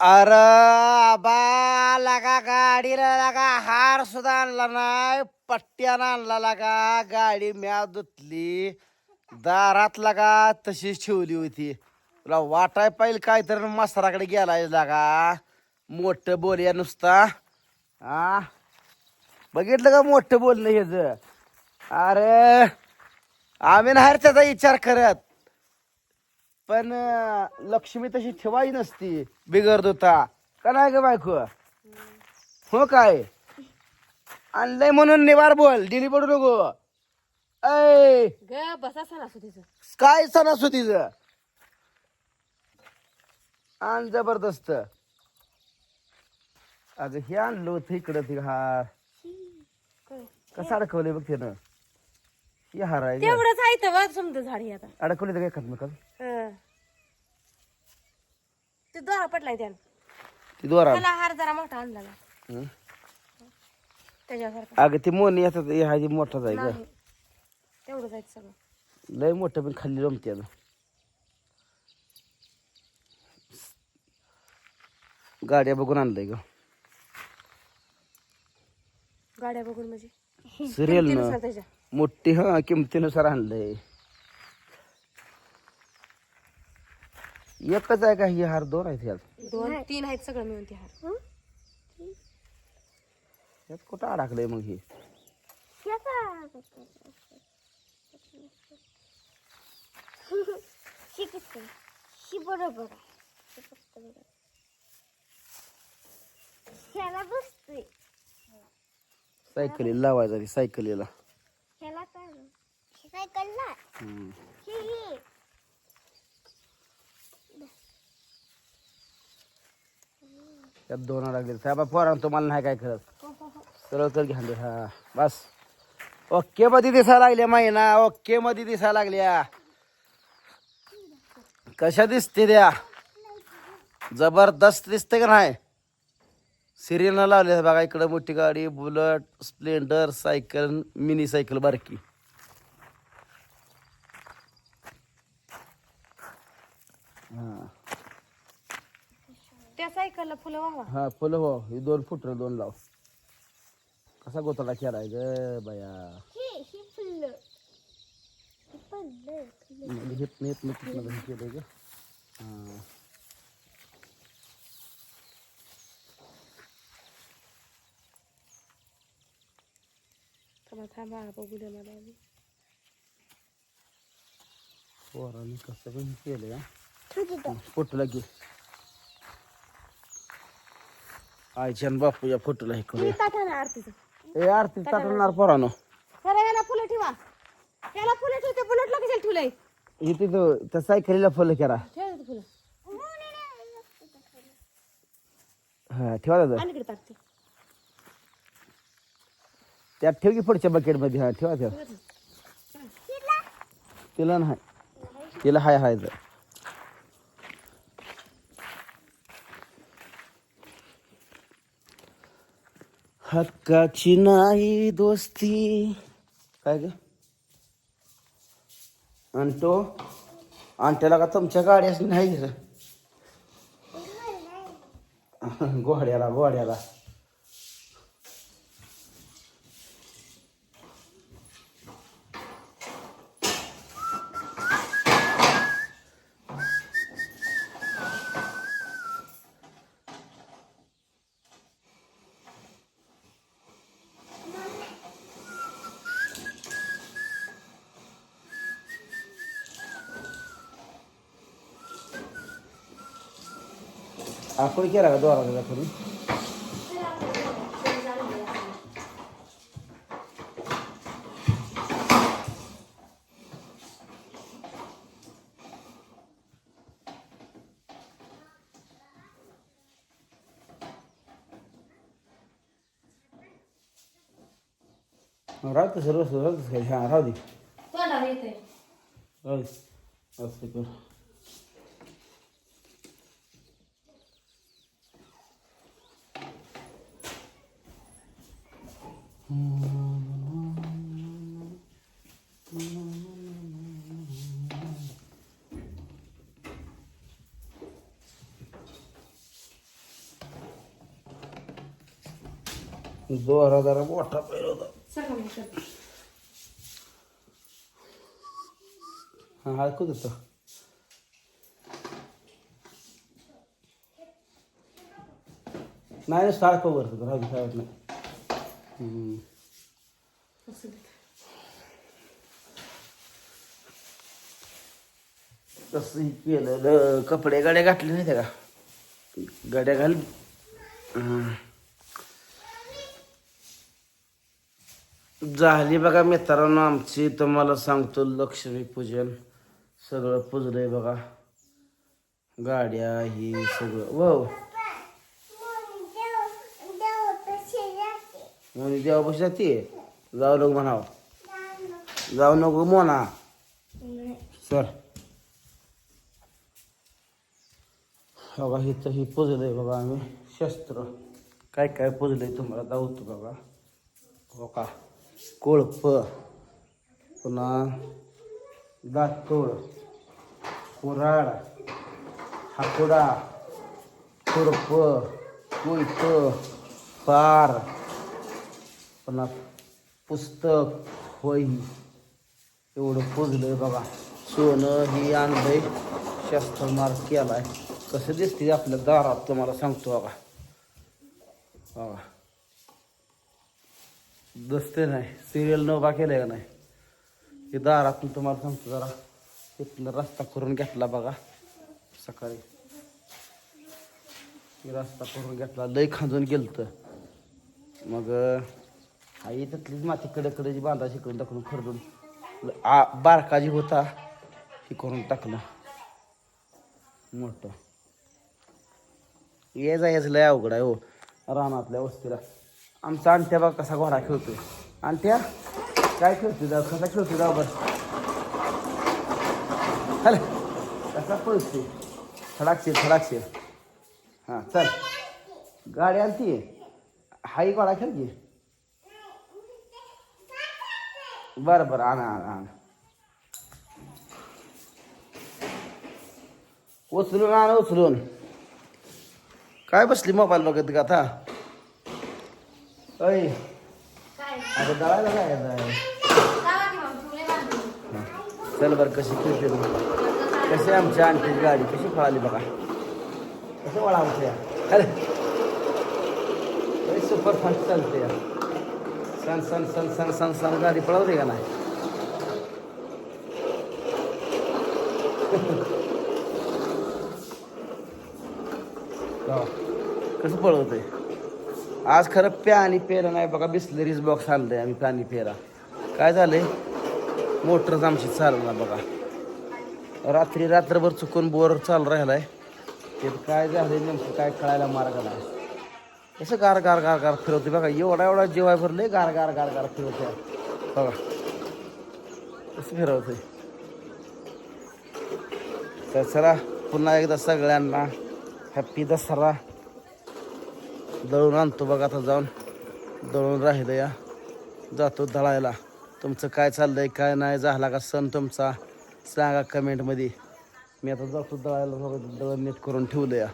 अरे आबा लगा गाडीला लागा हार सुद्धा आणला नाही पट्ट्यानं आणला लागा गाडी म्या धुतली दारात लागा तशीच ठेवली होती. तुला वाटाय पाहिजे काय तर मसराकडे गेलाय लागा मोठं बोलया नुसता. हा बघितलं का मोठं बोलणं ह्याचं अरे आम्ही नाही त्याचा विचार करत. पण अं, लक्ष्मी तशी ठेवायची नसती बिगरत होता का नाही ग बायको? हो काय? आणलंय म्हणून निवार बोल दिली पडू नको. ऐ! ग बसा सण असू तिचं काय सणासुदीच? आण जबरदस्त. अगं हे आणलं होतं इकडं ते हार? कसं अडकवलंय बघ त्यानं. हे हार आहे गं. तेवढंच आहे तर बघ समजा झाडी आता. अडकवले तर काय खात. ते दोरा पडलाय त्यानं. ती दोरा त्याला हार जरा मोठा आणला ना. हं. त्याच्यासारखा. अगं ती मोनी येतात हे आहे ग. नाही. तेवढंच आहे सगळं. लय मोठं पण खाली रमते गाड्या बघून आणलंय ग. गाड्या बघून म्हणजे? सिरियल किमतीनुसार ना त्याच्या. मोठी हा किमतीनुसार आणलंय. एकच आहे का ही हार? दोन आहेत यात. दोन तीन आहेत सगळं मिळून ते हार. यात कुठं अडकलंय मग हे? शी बरोबर आहे शी फक्त बरोबर. ह्याला बसतोय. सायकलीला लावायचा ती सायकलीला? ह्याला काय? सायकलला? हम्म. ही ही. त्यात दोन लागले साहेब पोरा तुम्हाला नाही काय करत सरळ तर घ्या दे. हा बस. ओके मध्ये दिसायला लागल्या महिना ओके मध्ये दिसायला लागल्या. कशा दिसते द्या जबरदस्त दिसते का नाही? सिरियलनं लावले बघा इकडं मोठी गाडी Bullet Splendor cycle mini cycle बारकी. हा. त्या सायकलला फुलं वाहवा. हा फुलं हो हे दोन फुट दोन लाव. कसा गोताला केलाय ग बया? ही ही फुल्ल ही पडलं हेत नेत नेत हे केलंय ग. हा. थांबा थांबा बघू दे मला आधी. पोरांनी कसं पण केलंय तुझी फोटोला घे आईच्या आणि बापूच्या फोटोला हे करूया ताटाला आरतीचं. ए आरती. ताटणार पोरानो. जरा याला फुलं ठेवा. त्याला फुलं ठेवते बुलेटला कशाला ठेवलंय हे तिथं त्या सायकलीला फुलं करा. ठेव ते फुलं. हा ठेवा दादा. आणि इकडे टाकते त्यात ठेव की पुढच्या बकेटमध्ये हा ठेवा ठेवा. तिला नाही. तिला हाय हाय तर हक्काची नाही दोस्ती. काय ग? आणतो आणत्याला का तुमच्या गाड्याच नाही ग गोड्याला गोड्याला आपण केला का दोरा करून राहू दे सर्व राहू दे हा राहू दे तोंडाला येते राहू दे असं कर जोरा जरा मोठा पैर होता हा ऐकू देतो. नाही सारखं वरतो राहू साहेब नाही तस केलं कपडे गाड्या घातले नाही का? गाड्या घाल झाली बघा मित्रांनो आमची तुम्हाला सांगतो लक्ष्मी पूजन. सगळं पुजलंय बघा. गाड्या ही सगळं. व म्हणजे देवापाशी जाते. जाऊ नको म्हणावं. जाऊ नको मोना. सर. बघा इथं ही पुजलंय बघा आम्ही. शस्त्र. काय काय पुजलंय तुम्हाला दावतो बघा. हो का कोळप. पुन्हा दातोळ कुराड हाकुडा. खुरप. कोयत पार. पुन्हा पुस्तक होई एवढं पुजलंय बघा. सोनं ही आणलंय. शस्त्रमार केलाय. कसं दिसते आपल्या दारात तुम्हाला सांगतो बघा. बघा. दसते नाही. सिरियल न उभा केलंय का नाही? हे दारातून तुम्हाला सांगतो जरा. इथनं रस्ता करून घेतला बघा. सकाळी. रस्ता करून घेतला. लय खांजून गेलत. मग आई तिथलीच माती कडेकडेची बांधा शिकून टाकून खरडून. ल- आ बारकाजी होता हे करून टाकलं. मोठं. ये जायच लय अवघड आहे हो. रानातल्या वस्तीला. आमचा आणत्या बा कसा घोडा खेळतोय. आणत्या काय खेळतोय जाऊ कसा खेळतोय जाऊ बस हॅलो कसा पळतोय? थडाकशील थडाकशील हां चल. गाडी आणती हाई घोडा खेळ घे बरं बरं आणा आणा आणा. उचलून आण उचलून. काय बसली मोबाईल बघत का आता? अय अगं दळायला काय जाय चल बरं कशी खेळते तू कशी आमची आणखी गाडी कशी पळाली बघा. कसं वळा आमच्या अरे सुपर फास्ट चालते. यार सन सन सन सन सन सन गाडी पळवते का नाही? हो. कसं पळवतंय? आज खरं प्या आणि पेरा नाही बघा बिस्लरीज बॉक्स आणलंय आम्ही पाणी पेरा. काय झालंय? मोटरच आमची चालना बघा. रात्री रात्रभर चुकून बोर चालू राहिलाय. ते काय झालंय नेमकं काय कळायला मार्ग नाही. कसं गार गार गार गार फिरवते बघा. एवढा एवढा जेवाय भरले गार गार गार गार फिरवते बघा. कसं फिरवते तर चला पुन्हा एकदा सगळ्यांना हॅप्पी दसरा. दळून आणतो बघा आता जाऊन. दळून राहिलं या. जातो दळायला. तुमचं काय चाललंय काय नाही झाला का सण तुमचा? सांगा कमेंटमध्ये. मी आता जातो दळायला बघा दळण नीट करून ठेवलं या.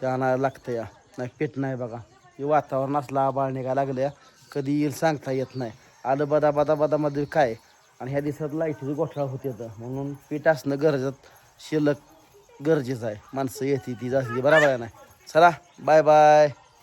ते आणायला लागतं या. नाही पीठ नाही बघा. हे वातावरण असलं आबाळ निघायला लागलं कधी येईल सांगता येत नाही. आलं बदा बदा बदामध्ये काय? आणि ह्या दिवसात लाईटीची गोठळा होत येतं. म्हणून पीठ असणं गरजेत शिल्लक गरजेचं आहे. माणसं येते ती जास्ती बरोबर आहे नाही चला बाय बाय